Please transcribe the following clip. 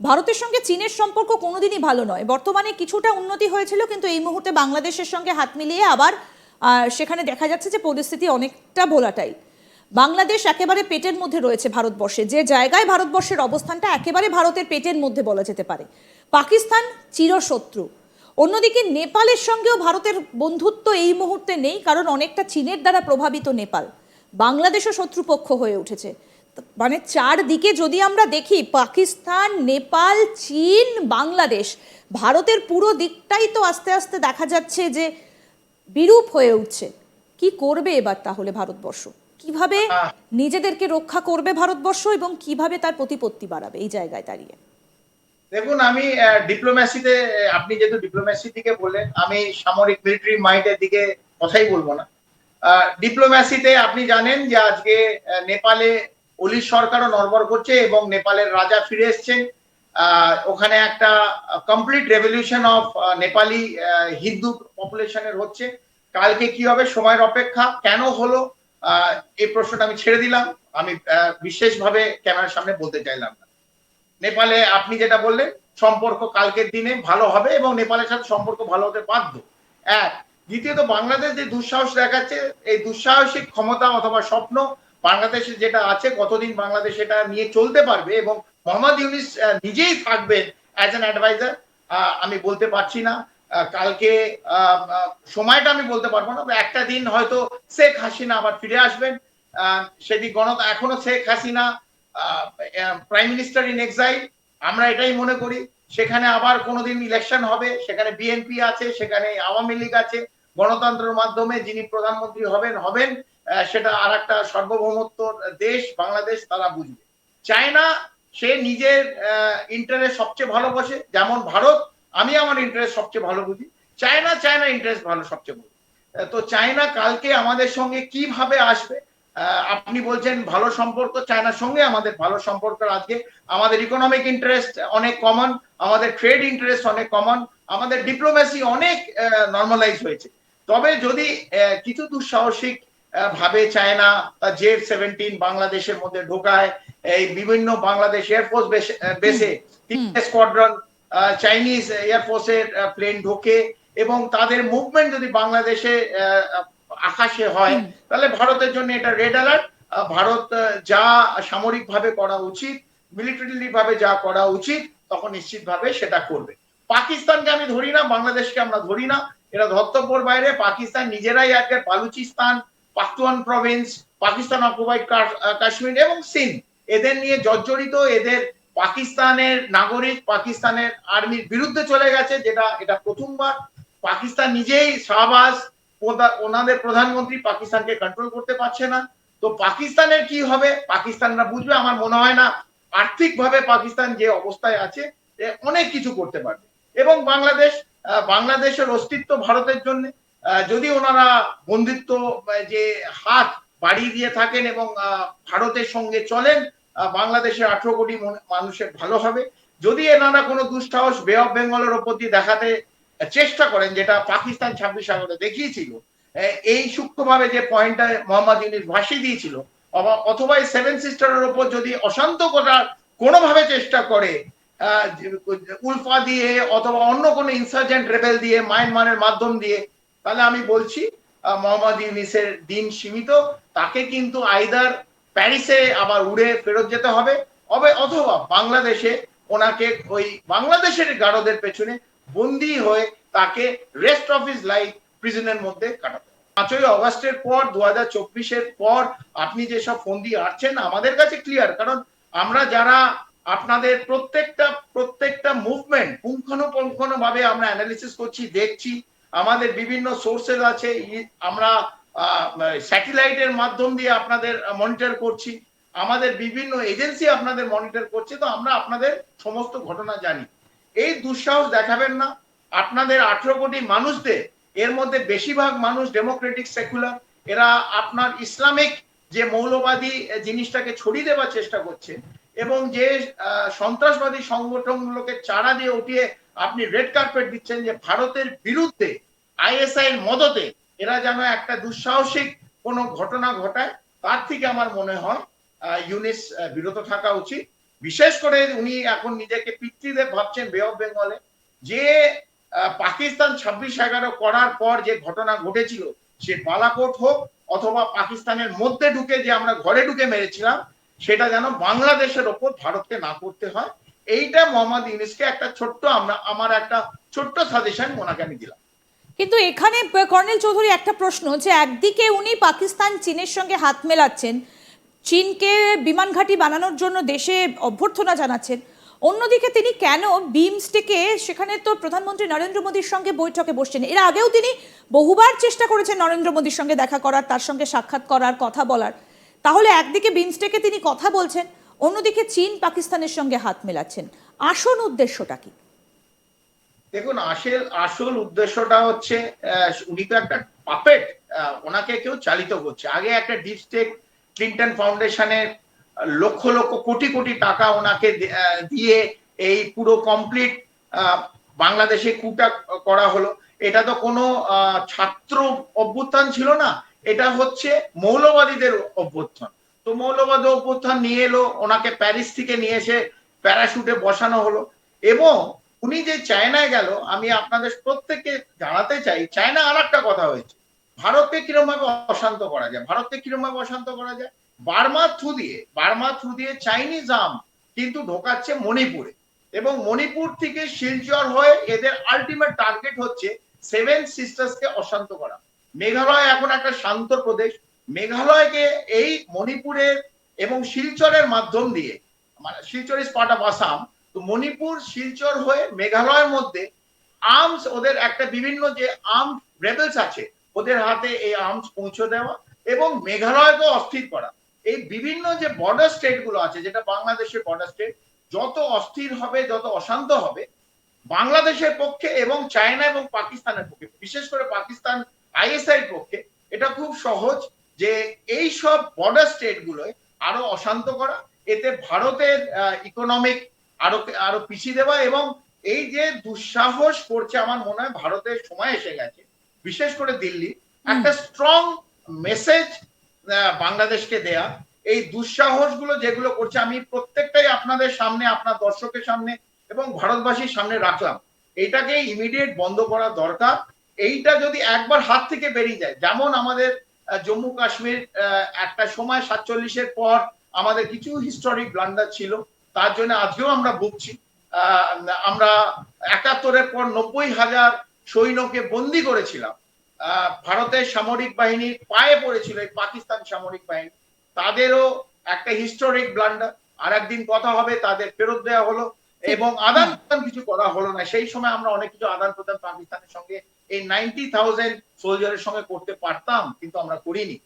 ভারতের সঙ্গে চীনের সম্পর্ক কোনোদিনই ভালো নয়। বর্তমানে কিছুটা উন্নতি হয়েছিল, কিন্তু এই মুহূর্তে বাংলাদেশের সঙ্গে হাত মিলিয়ে আবার সেখানে দেখা যাচ্ছে যে পরিস্থিতি অনেকটা ভোলাটাই। বাংলাদেশ একেবারে পেটের মধ্যে রয়েছে ভারতবর্ষে। যে জায়গায় ভারতবর্ষের অবস্থানটা একেবারে ভারতের পেটের মধ্যে বলা যেতে পারে। পাকিস্তান চিরশত্রু। অন্যদিকে নেপালের সঙ্গেও ভারতের বন্ধুত্ব এই মুহূর্তে নেই, কারণ অনেকটা চীনের দ্বারা প্রভাবিত নেপাল। বাংলাদেশও শত্রুপক্ষ হয়ে উঠেছে। মানে চারদিকে যদি আমরা দেখি পাকিস্তান নেপাল চীন বাংলাদেশ ভারতের পুরো দিকটাই তো আস্তে আস্তে দেখা যাচ্ছে যে বিরূপ হয়ে উঠছে। কি করবে এবার তাহলে ভারতবর্ষ? কীভাবে নিজেদেরকে রক্ষা করবে ভারতবর্ষ এবং কীভাবে তার প্রতিপত্তি বাড়াবে এই জায়গায় দাঁড়িয়ে? দেখুন আমি ডিপ্লোম্যাসিতে আপনি যেহেতু ডিপ্লোম্যাসি দিকে বললেন আমি সামরিক মিলিটারি মাইন্ডের দিকে কথাই বলব না। ডিপ্লোম্যাসিতে আপনি জানেন যে আজকে নেপালে অলি সরকারও নড়বড় করছে এবং নেপালের রাজা ফিরে এসছেন। ওখানে একটা complete revolution of Nepali Hindu পপুলেশনের হচ্ছে। কালকে কি হবে সময়ের অপেক্ষা? কেন হলো? এই প্রশ্নটা আমি ছেড়ে দিলাম। আমি বিশেষভাবে ক্যামেরার সামনে বলতে চাইলাম না। নেপালে আপনি যেটা বললেন, সম্পর্ক কালকের দিনে ভালো হবে এবং নেপালের সাথে সম্পর্ক ভালো হতে বাধ্য। এক। দ্বিতীয়ত, বাংলাদেশ যে দুঃসাহস দেখাচ্ছে, এই দুঃসাহসিক ক্ষমতা অথবা স্বপ্ন বাংলাদেশে যেটা আছে, কতদিন বাংলাদেশ এটা নিয়ে চলতে পারবে এবং মোহাম্মদ ইউনিস নিজেই থাকবেন অ্যাজ অ্যান অ্যাডভাইজার আমি বলতে পারছি না। কালকে সময়টা আমি বলতে পারব না একটা দিন হয়তো শেখ হাসিনা আবার ফিরে আসবেন। সেটি গণত, এখনও Sheikh Hasina prime minister in exile আমরা এটাই মনে করি। সেখানে আবার কোনোদিন ইলেকশন হবে, সেখানে বিএনপি আছে, সেখানে আওয়ামী লীগ আছে। গণতন্ত্রের মাধ্যমে যিনি প্রধানমন্ত্রী হবেন হবেন। সেটা আর একটা সার্বভৌমত্ব দেশ, বাংলাদেশ, তারা বুঝবে। চায়না, সে নিজের ইন্টারেস্ট সবচেয়ে ভালোবাসে যেমন ভারত, আমি আমার ইন্টারেস্ট সবচেয়ে ভালো বুঝি। চায়না চায়না ইন্টারেস্ট ভালো সবচেয়ে বুঝি। তো চায়না কালকে আমাদের সঙ্গে কীভাবে আসবে? আপনি বলছেন ভালো সম্পর্ক, চায়নার সঙ্গে আমাদের ভালো সম্পর্ক আজকে। আমাদের ইকোনমিক ইন্টারেস্ট অনেক কমন আমাদের ট্রেড ইন্টারেস্ট অনেক কমন আমাদের ডিপ্লোমেসি অনেক নর্মালাইজ হয়েছে। তবে যদি কিছু দুঃসাহসিক ভাবে চায়না জেড সেভেন্টিন বাংলাদেশের মধ্যে ঢোকায় এই বিভিন্ন বাংলাদেশ এয়ারফোর্স বেসে স্কোয়াড্রন চাইনিজ এয়ারফোর্সের প্লেন ঢোকে এবং তাদের মুভমেন্ট যদি বাংলাদেশে আকাশে হয় তাহলে ভারতের জন্য এটা রেড অ্যালার্ট ভারত যা সামরিক ভাবে করা উচিত মিলিটারি ভাবে যা করা উচিত তখন নিশ্চিতভাবে সেটা করবে। পাকিস্তানকে আমি ধরি না বাংলাদেশকে আমরা ধরি না। এরা ধর্তব্যর বাইরে পাকিস্তান নিজেরাই আজকে বালুচিস্তান পাখতুয়ান প্রভিন্স পাকিস্তান অকুপাইড কাশ্মীর এবং সিন্ধ। এদের নিয়ে জর্জরিত এদের পাকিস্তানের নাগরিক, পাকিস্তানের আর্মির বিরুদ্ধে চলে গেছে, যেটা, এটা প্রথমবার। পাকিস্তান নিজেই শাহবাজ ওনাদের প্রধানমন্ত্রী পাকিস্তানকে কন্ট্রোল করতে পারছে না। তো পাকিস্তানের কি হবে? পাকিস্তানরা বুঝবে, আমার মনে হয় না আর্থিকভাবে পাকিস্তান যে অবস্থায় আছে অনেক কিছু করতে পারবে। এবং বাংলাদেশ বাংলাদেশের অস্তিত্ব ভারতের জন্য। যদি ওনারা বন্ধুত্ব যে হাত বাড়িয়ে দিয়ে থাকেন এবং ভারতের সঙ্গে চলেন বাংলাদেশের আঠারো কোটি মানুষের ভালো হবে। যদি এনারা কোনো দুঃসাহস বে অফ বেঙ্গলের ওপর দিয়ে দেখাতে চেষ্টা করেন, যেটা পাকিস্তান ছাব্বিশ আগস্টে দেখিয়েছিল এই সূক্ষ্মভাবে যে পয়েন্টটা মোহাম্মদ ইউনিস ভাসিয়ে দিয়েছিল অথবা এই সেভেন সিস্টারের ওপর যদি অশান্ত করার কোনোভাবে চেষ্টা করে উলফা দিয়ে অথবা অন্য কোনো ইনসার্জেন্ট রেবেল দিয়ে মায়ানমারের মাধ্যম দিয়ে তাহলে আমি বলছি মোহাম্মদ ইউনিসের দিন সীমিত, তাকে কিন্তু আইদার প্যারিসে আবার উড়ে ফেরত যেতে হবে। অথবা বাংলাদেশে ওনাকে ওই বাংলাদেশের গারদের পেছনে বন্দি হয়ে তাকে রেস্ট অফ ইস লাইফ প্রিজনের মধ্যে কাটাতে পাঁচই অগস্টের পর দু হাজার চব্বিশের পর আপনি যেসব ফোন দিয়ে আসছেন আমাদের কাছে ক্লিয়ার কারণ আমরা যারা আপনাদের প্রত্যেকটা প্রত্যেকটা মুভমেন্ট পুঙ্খানুপুঙ্খানু ভাবে আমরা অ্যানালিসিস করছি, দেখছি আমাদের বিভিন্ন সোর্সেস আছে। আমরা স্যাটেলাইটের মাধ্যম দিয়ে আপনাদের মনিটর করছি। আমাদের বিভিন্ন এজেন্সি আপনাদের মনিটর করছে। তো আমরা আপনাদের সমস্ত ঘটনা জানি। এই দুঃসাহস দেখাবেন না। আপনাদের আঠেরো কোটি মানুষদের, এর মধ্যে বেশিরভাগ মানুষ ডেমোক্রেটিক সেকুলার এরা আপনার ইসলামিক যে মৌলবাদী জিনিসটাকে ছড়িয়ে দেওয়ার চেষ্টা করছে। এবং যে সন্ত্রাসবাদী সংগঠনগুলোকে চারা দিয়ে উঠিয়ে আপনি রেড কার্পেট দিচ্ছেন যে ভারতের বিরুদ্ধে আইএসআই এর মদতে এরা যেন একটা দুঃসাহসিক কোনো ঘটনা ঘটায়, তার থেকে আমার মনে হয় ইউনিস বিরত থাকা উচিত। বিশেষ করে উনি এখন নিজেকে পিতৃদেব ভাবছেন বে অফ বেঙ্গলে যে পাকিস্তান ছাব্বিশ এগারো করার পর যে ঘটনা ঘটেছিল, সে বালাকোট হোক অথবা পাকিস্তানের মধ্যে ঢুকে যে আমরা ঘরে ঢুকে মেরেছিলাম সেটা যেন বাংলাদেশের ওপর ভারতকে না করতে হয়। এইটা মোহাম্মদ ইউনিসকে একটা ছোট্ট আমরা, আমার একটা ছোট্ট সাজেশন ওনাকে আমি দিলাম। কিন্তু এখানে কর্নেল চৌধুরী একটা প্রশ্ন যে, একদিকে উনি পাকিস্তান চীনের সঙ্গে হাত মেলাচ্ছেন, চীনকে বিমান ঘাঁটি বানানোর জন্য দেশে অভ্যর্থনা জানাচ্ছেন, অন্যদিকে তিনি কেন বিমস্টেকে, সেখানে তো প্রধানমন্ত্রী নরেন্দ্র মোদীর সঙ্গে বৈঠকে বসছেন, এর আগেও তিনি বহুবার চেষ্টা করেছেন নরেন্দ্র মোদীর সঙ্গে দেখা করার, তার সঙ্গে সাক্ষাৎ করার, কথা বলার। তাহলে একদিকে বিমস্টেকে তিনি কথা বলছেন, অন্যদিকে চীন পাকিস্তানের সঙ্গে হাত মেলাচ্ছেন। আসল উদ্দেশ্যটা কি? দেখুন, আসল আসল উদ্দেশ্যটা হচ্ছে উনি তো একটা পাপেট ওনাকে কেউ চালিত করছে। আগে একটা ডিপ স্টেক ক্লিন্টন ফাউন্ডেশনের লক্ষ লক্ষ কোটি কোটি টাকা ওনাকে দিয়ে এই পুরো কমপ্লিট বাংলাদেশে কুটা করা হলো। এটা তো কোনো ছাত্র অভ্যুত্থান ছিল না। এটা হচ্ছে মৌলবাদীদের অভ্যুত্থান। তো মৌলবাদী অভ্যুত্থান নিয়ে এলো, ওনাকে প্যারিস থেকে নিয়ে এসে প্যারাশুটে বসানো হলো। এবং উনি যে চায়নায় গেল, আমি আপনাদের প্রত্যেককে জানাতে চাই, চায়না আর একটা কথা হয়েছে। ভারতকে কিরম ভাবে অশান্ত করা যায়? ভারতকে কিরম ভাবে অশান্ত করা যায়? বার্মা থ্রু দিয়ে, বার্মা থ্রু দিয়ে চাইনিজ আম কিন্তু ঢোকাচ্ছে মণিপুরে। এবং মণিপুর থেকে শিলচর হয়ে এদের আলটিমেট টার্গেট হচ্ছে সেভেন সিস্টার্সকে অশান্ত করা। মেঘালয় এখন একটা শান্ত প্রদেশ। মেঘালয়কে এই মণিপুরের এবং শিলচরের মাধ্যম দিয়ে মানে Silchar is part of Assam তো মণিপুর, শিলচর হয়ে মেঘালয়ের মধ্যে আর্মস ওদের একটা বিভিন্ন যে আর্ম রেবেলস আছে, ওদের হাতে এই আর্মস পৌঁছে দেওয়া এবং মেঘালয়কে অস্থির করা। এই বিভিন্ন যে বর্ডার স্টেটগুলো আছে, যেটা বাংলাদেশের বর্ডার স্টেট যত অস্থির হবে, যত অশান্ত হবে, বাংলাদেশের পক্ষে এবং চায়না এবং পাকিস্তানের পক্ষে, বিশেষ করে পাকিস্তান আইএসআই পক্ষে এটা খুব সহজ যে এই সব বর্ডার স্টেট গুলোয় আরও অশান্ত করা এতে ভারতের ইকোনমিক আরও আরও পিছিয়ে দেওয়া এবং এই যে দুঃসাহস করছে আমার মনে হয় ভারতের সময় এসে গেছে বিশেষ করে দিল্লি একটা স্ট্রং মেসেজ বাংলাদেশকে দেয়া। এই দুঃসাহসগুলো যেগুলো করছে আমি প্রত্যেকটাই আপনাদের সামনে আপনার দর্শকের সামনে এবং ভারতবাসীর সামনে রাখলাম। এইটাকে ইমিডিয়েট বন্ধ করা দরকার। এইটা যদি একবার হাত থেকে বেরিয়ে যায় যেমন আমাদের জম্মু কাশ্মীর একটা সময় সাতচল্লিশের পর আমাদের কিছু হিস্টোরিক ব্লান্ডার ছিল তার জন্য আজকেও আমরা ভুগছি। আমরা একাত্তরের পর নব্বই হাজার সৈন্যকে বন্দি করেছিলাম। ভারতের সামরিক বাহিনীর পায়ে পড়েছিল এই পাকিস্তান সামরিক বাহিনী। তাদেরও একটা হিস্টোরিক ব্লান্ডার আর একদিন কথা হবে তাদের ফেরত দেওয়া হলো। এবং আদান প্রদান কিছু করা হলো না। সেই সময় আমরা অনেক কিছু আদান প্রদান পাকিস্তানের সঙ্গে এই নাইনটি থাউজেন্ড সোলজারের সঙ্গে করতে পারতাম কিন্তু আমরা করিনি।